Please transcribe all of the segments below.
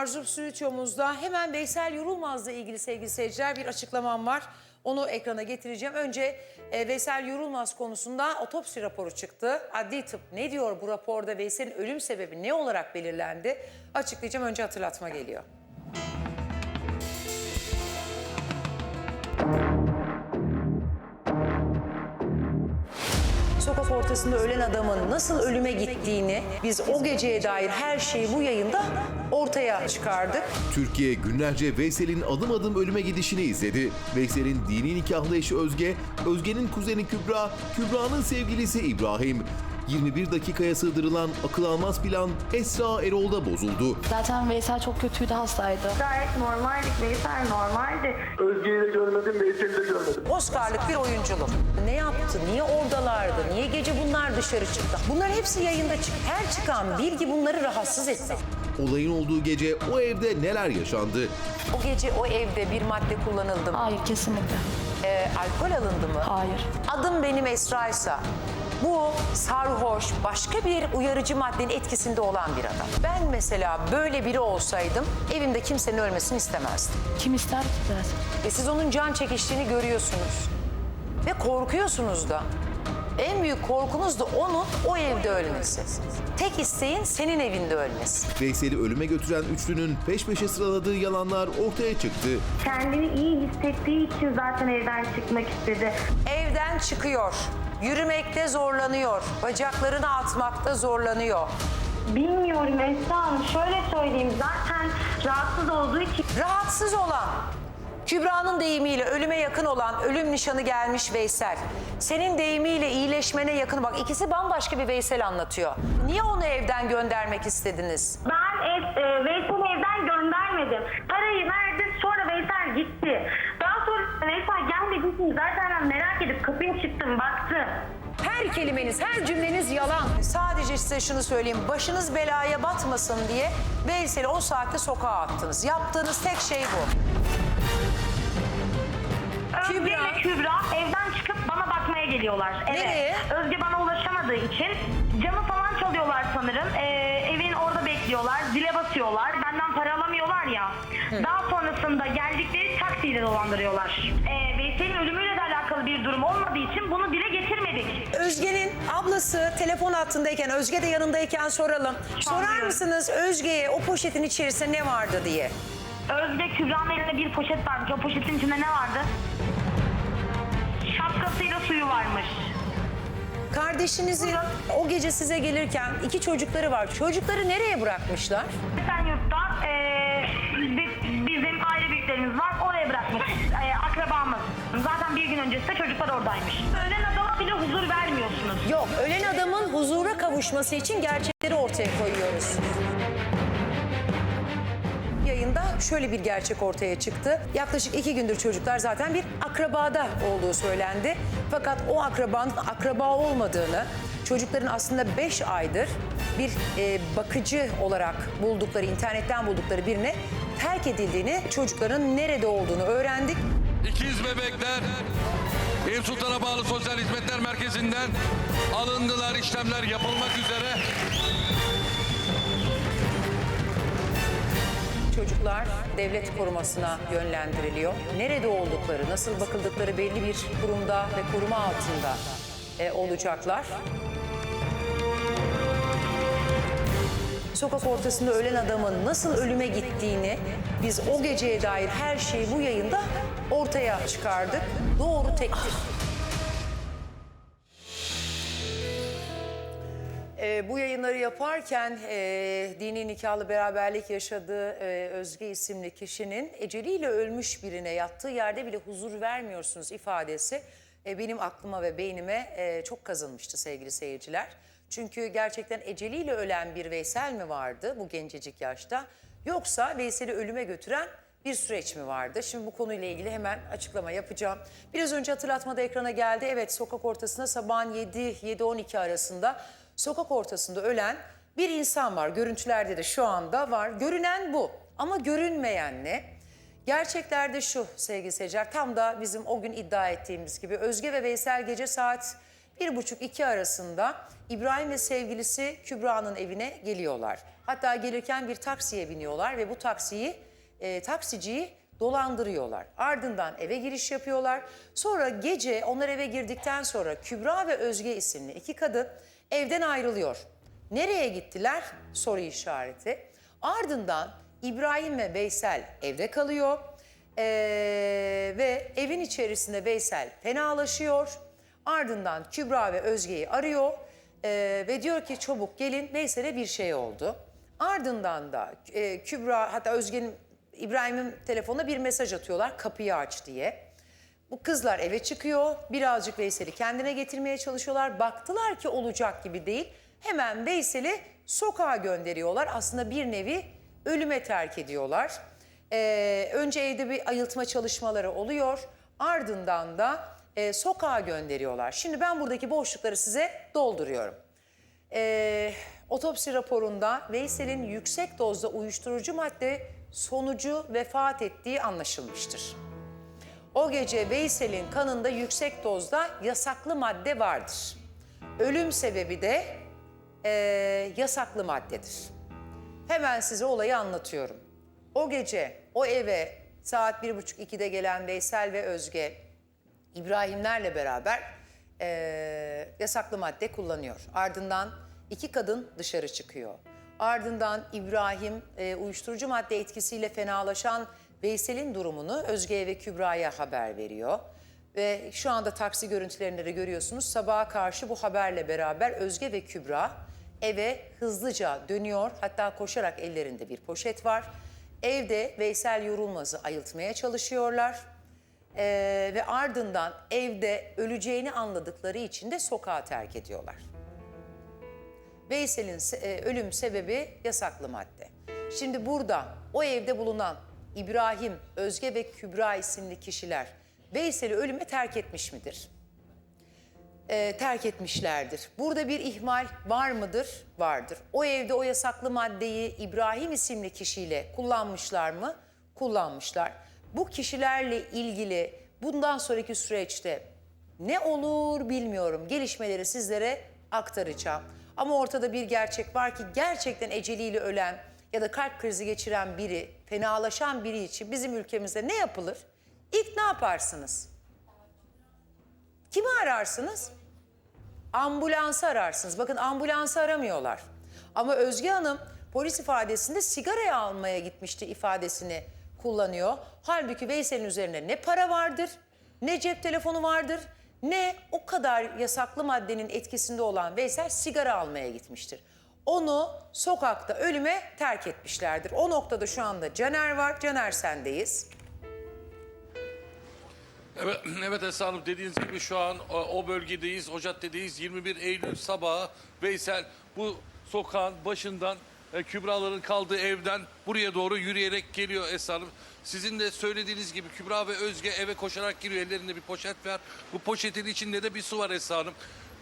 Arzu Stüdyomuzda hemen Veysel Yorulmaz'la ilgili sevgili seyirciler bir açıklamam var. Onu ekrana getireceğim. Önce e, Veysel Yorulmaz konusunda otopsi raporu çıktı. Adli tıp ne diyor bu raporda Veysel'in ölüm sebebi ne olarak belirlendi? Açıklayacağım önce hatırlatma geliyor. Ortasında ölen adamın nasıl ölüme gittiğini biz o geceye dair her şeyi bu yayında ortaya çıkardık. Türkiye günlerce Veysel'in adım adım ölüme gidişini izledi. Veysel'in dini nikahlı eşi Özge, Özge'nin kuzeni Kübra, Kübra'nın sevgilisi İbrahim. 21 dakikaya sığdırılan akıl almaz plan Esra Erol'da bozuldu. Zaten Veysel çok kötüydü, hastaydı. Gayet normaldik Veysel normaldi. Özge'yi de Oscar'lık bir oyunculuk. Ne yaptı? Niye oradalardı? Niye gece bunlar dışarı çıktı? Bunların hepsi yayında çıktı. Her çıkan bilgi bunları rahatsız etti. Olayın olduğu gece o evde neler yaşandı? O gece o evde bir madde kullanıldı mı? Hayır, kesinlikle. Ee, alkol alındı mı? Hayır. Adım benim Esra'ysa bu sarhoş başka bir uyarıcı maddenin etkisinde olan bir adam. Ben mesela böyle biri olsaydım evimde kimsenin ölmesini istemezdim. Kim ister ki zaten? Ve siz onun can çekiştiğini görüyorsunuz. Ve korkuyorsunuz da. En büyük korkunuz da onun o evde ölmesi. Tek isteğin senin evinde ölmesi. Veysel'i ölüme götüren üçlünün peş peşe sıraladığı yalanlar ortaya çıktı. Kendini iyi hissettiği için zaten evden çıkmak istedi. Evden çıkıyor. Yürümekte zorlanıyor. Bacaklarını atmakta zorlanıyor. Bilmiyorum Esra Hanım şöyle söyleyeyim zaten rahatsız olduğu için Rahatsız olan, Kübra'nın deyimiyle ölüme yakın olan ölüm nişanı gelmiş Veysel. Senin deyimiyle iyileşmene yakın bak ikisi bambaşka bir Veysel anlatıyor. Niye onu evden göndermek istediniz? ben ev, e, Veysel'i evden göndermedim. Parayı verdi sonra Veysel gitti. Daha sonra Veysel gelmediği için zaten kapıya çıktım baktım. Her kelimeniz, her cümleniz yalan. Sadece size şunu söyleyeyim. Başınız belaya batmasın diye Veysel'i o saatte sokağa attınız. Yaptığınız tek şey bu. Özge Kübra. ile Kübra evden çıkıp bana bakmaya geliyorlar. eve. Nereye? Özge bana ulaşamadığı için camı falan çalıyorlar sanırım. Ee, evin orada bekliyorlar. Zile basıyorlar. Benden para alamıyorlar ya. Daha sonrasında geldikleri taksiyle dolandırıyorlar. Ee, Veysel'in ölümüyle de bir durum olmadığı için bunu dile getirmedik. Özge'nin ablası telefon hattındayken, Özge de yanındayken soralım. Sorar mısınız Özge'ye o poşetin içerisinde ne vardı diye? Özge Kübra'nın elinde bir poşet varmış. O poşetin içinde ne vardı? Şapkasıyla suyu varmış. Kardeşinizin o gece size gelirken iki çocukları var. Çocukları nereye bırakmışlar? Sen yurtta eee, öncesi de çocuklar oradaymış. Ölen adama bile huzur vermiyorsunuz. Yok, ölen adamın huzura kavuşması için gerçekleri ortaya koyuyoruz. Yayında şöyle bir gerçek ortaya çıktı. Yaklaşık iki gündür çocuklar zaten bir akrabada olduğu söylendi. Fakat o akrabanın akraba olmadığını, çocukların aslında beş aydır bir e, bakıcı olarak buldukları, internetten buldukları birine terk edildiğini, çocukların nerede olduğunu öğrendik. İkiz bebekler Eyüp Sultan'a bağlı Sosyal Hizmetler Merkezi'nden alındılar, işlemler yapılmak üzere. Çocuklar devlet korumasına yönlendiriliyor. Nerede oldukları, nasıl bakıldıkları belli bir kurumda ve koruma altında e, olacaklar. Sokak ortasında ölen adamın nasıl ölüme gittiğini biz o geceye dair her şeyi bu yayında ortaya çıkardık. Doğru tektir. Ee, bu yayınları yaparken e, dini nikahlı beraberlik yaşadığı e, Özge isimli kişinin eceliyle ölmüş birine yattığı yerde bile huzur vermiyorsunuz ifadesi e, benim aklıma ve beynime e, çok kazınmıştı sevgili seyirciler. Çünkü gerçekten eceliyle ölen bir Veysel mi vardı bu gencecik yaşta yoksa Veysel'i ölüme götüren bir süreç mi vardı? Şimdi bu konuyla ilgili hemen açıklama yapacağım. Biraz önce hatırlatmada ekrana geldi. Evet sokak ortasında sabahın 7-7-12 arasında sokak ortasında ölen bir insan var. Görüntülerde de şu anda var. Görünen bu ama görünmeyen ne? Gerçeklerde şu sevgili seyirciler tam da bizim o gün iddia ettiğimiz gibi Özge ve Veysel gece saat bir buçuk iki arasında İbrahim ve sevgilisi Kübra'nın evine geliyorlar. Hatta gelirken bir taksiye biniyorlar ve bu taksiyi, e, taksiciyi dolandırıyorlar. Ardından eve giriş yapıyorlar. Sonra gece onlar eve girdikten sonra Kübra ve Özge isimli iki kadın evden ayrılıyor. Nereye gittiler? Soru işareti. Ardından İbrahim ve Veysel evde kalıyor. Ee, ve evin içerisinde Veysel fenalaşıyor. Ardından Kübra ve Özge'yi arıyor. Ee, ve diyor ki çabuk gelin Veysel'e bir şey oldu. Ardından da e, Kübra hatta Özge'nin İbrahim'in telefonuna bir mesaj atıyorlar kapıyı aç diye. Bu kızlar eve çıkıyor. Birazcık Veysel'i kendine getirmeye çalışıyorlar. Baktılar ki olacak gibi değil. Hemen Veysel'i sokağa gönderiyorlar. Aslında bir nevi ölüme terk ediyorlar. Ee, önce evde bir ayıltma çalışmaları oluyor. Ardından da e, sokağa gönderiyorlar. Şimdi ben buradaki boşlukları size dolduruyorum. Ee, otopsi raporunda Veysel'in yüksek dozda uyuşturucu madde sonucu vefat ettiği anlaşılmıştır. O gece Veysel'in kanında yüksek dozda yasaklı madde vardır. Ölüm sebebi de eee, yasaklı maddedir. Hemen size olayı anlatıyorum. O gece o eve saat bir buçuk ikide gelen Veysel ve Özge İbrahimlerle beraber eee, yasaklı madde kullanıyor. Ardından iki kadın dışarı çıkıyor. Ardından İbrahim eee, uyuşturucu madde etkisiyle fenalaşan Veysel'in durumunu Özge'ye ve Kübra'ya haber veriyor. Ve şu anda taksi görüntülerinde de görüyorsunuz. Sabaha karşı bu haberle beraber Özge ve Kübra eve hızlıca dönüyor. Hatta koşarak ellerinde bir poşet var. Evde Veysel Yorulmaz'ı ayıltmaya çalışıyorlar. Ee, ve ardından evde öleceğini anladıkları için de sokağa terk ediyorlar. Veysel'in se- e, ölüm sebebi yasaklı madde. Şimdi burada o evde bulunan İbrahim, Özge ve Kübra isimli kişiler Veysel'i ölüme terk etmiş midir? Ee, terk etmişlerdir. Burada bir ihmal var mıdır? Vardır. O evde o yasaklı maddeyi İbrahim isimli kişiyle kullanmışlar mı? Kullanmışlar. Bu kişilerle ilgili bundan sonraki süreçte ne olur bilmiyorum. Gelişmeleri sizlere aktaracağım. Ama ortada bir gerçek var ki gerçekten eceliyle ölen ya da kalp krizi geçiren biri, fenalaşan biri için bizim ülkemizde ne yapılır? İlk ne yaparsınız? Kimi ararsınız? Ambulansı ararsınız. Bakın ambulansı aramıyorlar. Ama Özge Hanım polis ifadesinde sigaraya almaya gitmişti ifadesini kullanıyor. Halbuki Veysel'in üzerinde ne para vardır, ne cep telefonu vardır, ne o kadar yasaklı maddenin etkisinde olan Veysel sigara almaya gitmiştir. Onu sokakta ölüme terk etmişlerdir. O noktada şu anda Caner var. Caner sendeyiz. Evet, evet Esra dediğiniz gibi şu an o, o bölgedeyiz, o caddedeyiz. 21 Eylül sabahı Veysel bu sokağın başından e, Kübraların kaldığı evden buraya doğru yürüyerek geliyor Esra. Sizin de söylediğiniz gibi Kübra ve Özge eve koşarak giriyor. Ellerinde bir poşet var. Bu poşetin içinde de bir su var Esra Hanım.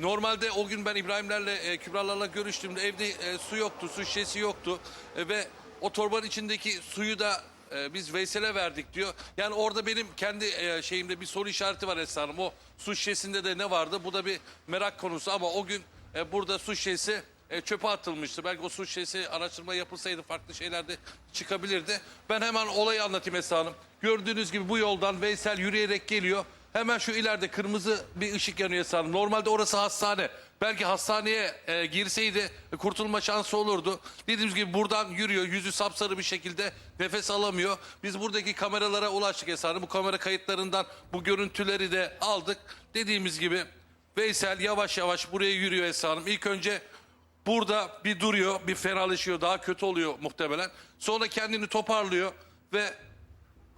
Normalde o gün ben İbrahimlerle, e, Kübralarla görüştüğümde evde e, su yoktu, su şişesi yoktu. E, ve o torbanın içindeki suyu da e, biz Veysel'e verdik diyor. Yani orada benim kendi e, şeyimde bir soru işareti var Esra Hanım. O su şişesinde de ne vardı? Bu da bir merak konusu ama o gün e, burada su şişesi e, çöpe atılmıştı. Belki o su şişesi araştırma yapılsaydı farklı şeyler de çıkabilirdi. Ben hemen olayı anlatayım Esra Hanım. Gördüğünüz gibi bu yoldan Veysel yürüyerek geliyor. Hemen şu ileride kırmızı bir ışık yanıyor Esra Hanım. Normalde orası hastane. Belki hastaneye e, girseydi e, kurtulma şansı olurdu. Dediğimiz gibi buradan yürüyor. Yüzü sapsarı bir şekilde nefes alamıyor. Biz buradaki kameralara ulaştık Esra Hanım. Bu kamera kayıtlarından bu görüntüleri de aldık. Dediğimiz gibi Veysel yavaş yavaş buraya yürüyor Esra Hanım. İlk önce burada bir duruyor, bir fenalaşıyor. Daha kötü oluyor muhtemelen. Sonra kendini toparlıyor ve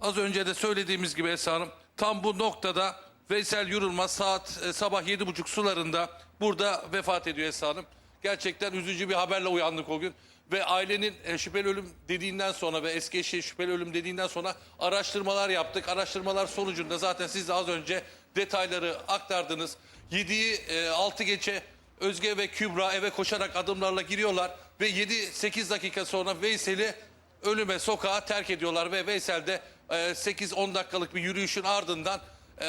Az önce de söylediğimiz gibi Esra Hanım tam bu noktada Veysel Yurulmaz saat e, sabah yedi buçuk sularında burada vefat ediyor Esra Hanım. Gerçekten üzücü bir haberle uyandık o gün. Ve ailenin e, şüpheli ölüm dediğinden sonra ve eski eşi şüpheli ölüm dediğinden sonra araştırmalar yaptık. Araştırmalar sonucunda zaten siz de az önce detayları aktardınız. 7'yi e, 6 geçe Özge ve Kübra eve koşarak adımlarla giriyorlar ve 7-8 dakika sonra Veysel'i ölüme sokağa terk ediyorlar ve Veysel de e, 8-10 dakikalık bir yürüyüşün ardından e,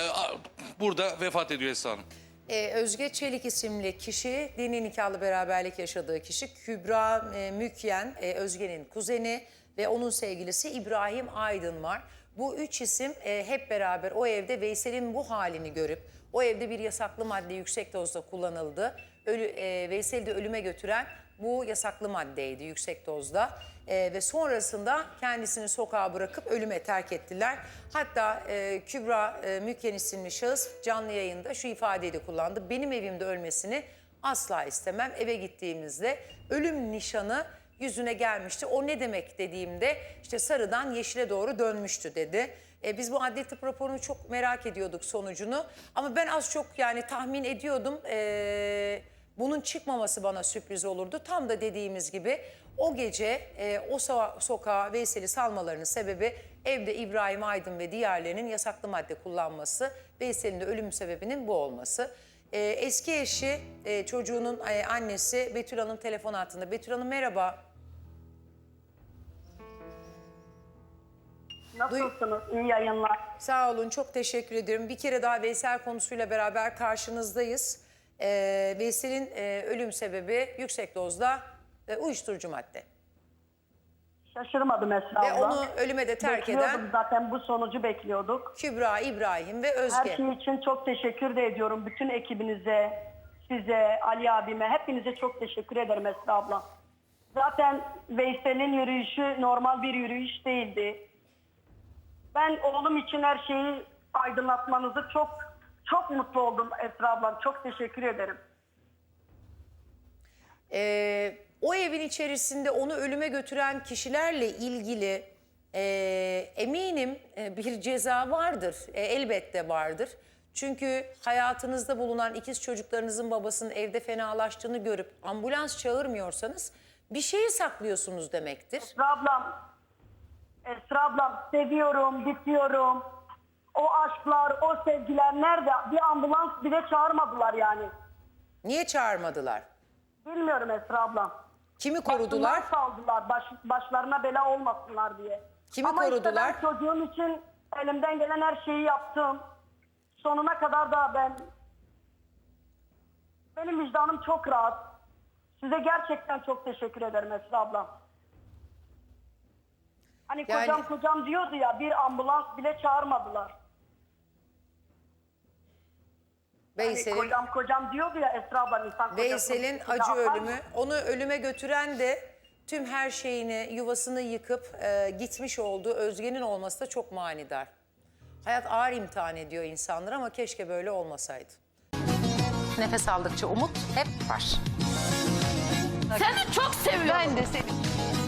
burada vefat ediyor Esra Hanım. Ee, Özge Çelik isimli kişi, dini nikahlı beraberlik yaşadığı kişi Kübra e, Mükyen, e, Özge'nin kuzeni ve onun sevgilisi İbrahim Aydın var. Bu üç isim e, hep beraber o evde Veysel'in bu halini görüp o evde bir yasaklı madde yüksek dozda kullanıldı. Ölü, e, Veysel'i de ölüme götüren bu yasaklı maddeydi yüksek dozda. E, ve sonrasında kendisini sokağa bırakıp ölüme terk ettiler. Hatta e, Kübra e, Mükyen isimli şahıs canlı yayında şu ifadeyi de kullandı. Benim evimde ölmesini asla istemem. Eve gittiğimizde ölüm nişanı yüzüne gelmişti. O ne demek dediğimde işte sarıdan yeşile doğru dönmüştü dedi. E, biz bu adli tıp raporunu çok merak ediyorduk sonucunu. Ama ben az çok yani tahmin ediyordum. E, bunun çıkmaması bana sürpriz olurdu. Tam da dediğimiz gibi o gece e, o so- sokağa Veysel'i salmalarının sebebi evde İbrahim Aydın ve diğerlerinin yasaklı madde kullanması. Veysel'in de ölüm sebebinin bu olması. E, eski eşi e, çocuğunun e, annesi Betül Hanım telefon altında. Betül Hanım merhaba. Nasılsınız? İyi yayınlar. Sağ olun çok teşekkür ederim. Bir kere daha Veysel konusuyla beraber karşınızdayız. Ee, Veysel'in e, ölüm sebebi yüksek dozda e, uyuşturucu madde. Şaşırmadım Esra Ve abla. onu ölüme de terk Bekliyorduk eden zaten bu sonucu bekliyorduk. Kübra, İbrahim ve Her Özge. şey için çok teşekkür de ediyorum. Bütün ekibinize, size, Ali abime, hepinize çok teşekkür ederim Esra abla. Zaten Veysel'in yürüyüşü normal bir yürüyüş değildi. Ben oğlum için her şeyi aydınlatmanızı çok çok mutlu oldum Esra ablam. Çok teşekkür ederim. Ee, o evin içerisinde onu ölüme götüren kişilerle ilgili e, eminim e, bir ceza vardır. E, elbette vardır. Çünkü hayatınızda bulunan ikiz çocuklarınızın babasının evde fenalaştığını görüp ambulans çağırmıyorsanız bir şeyi saklıyorsunuz demektir. Esra ablam, Esra ablam seviyorum, bitiyorum. O aşklar, o sevgiler nerede? Bir ambulans bile çağırmadılar yani. Niye çağırmadılar? Bilmiyorum Esra ablam. Kimi korudular? Başından saldılar, baş, başlarına bela olmasınlar diye. Kimi Ama korudular? işte ben çocuğum için elimden gelen her şeyi yaptım. Sonuna kadar da ben... Benim vicdanım çok rahat. Size gerçekten çok teşekkür ederim Esra ablam. Hani Yani- kocam kocam diyordu ya bir ambulans bile çağırmadılar. Hani Veysel'in kocam kocam diyordu ya Esra abla insan kocasını Veysel'in acı daha ölümü, onu ölüme götüren de tüm her şeyini, yuvasını yıkıp e, gitmiş olduğu Özge'nin olması da çok manidar. Hayat ağır imtihan ediyor insanlar ama keşke böyle olmasaydı. Nefes aldıkça umut hep var. Seni çok seviyorum. Ben de seni.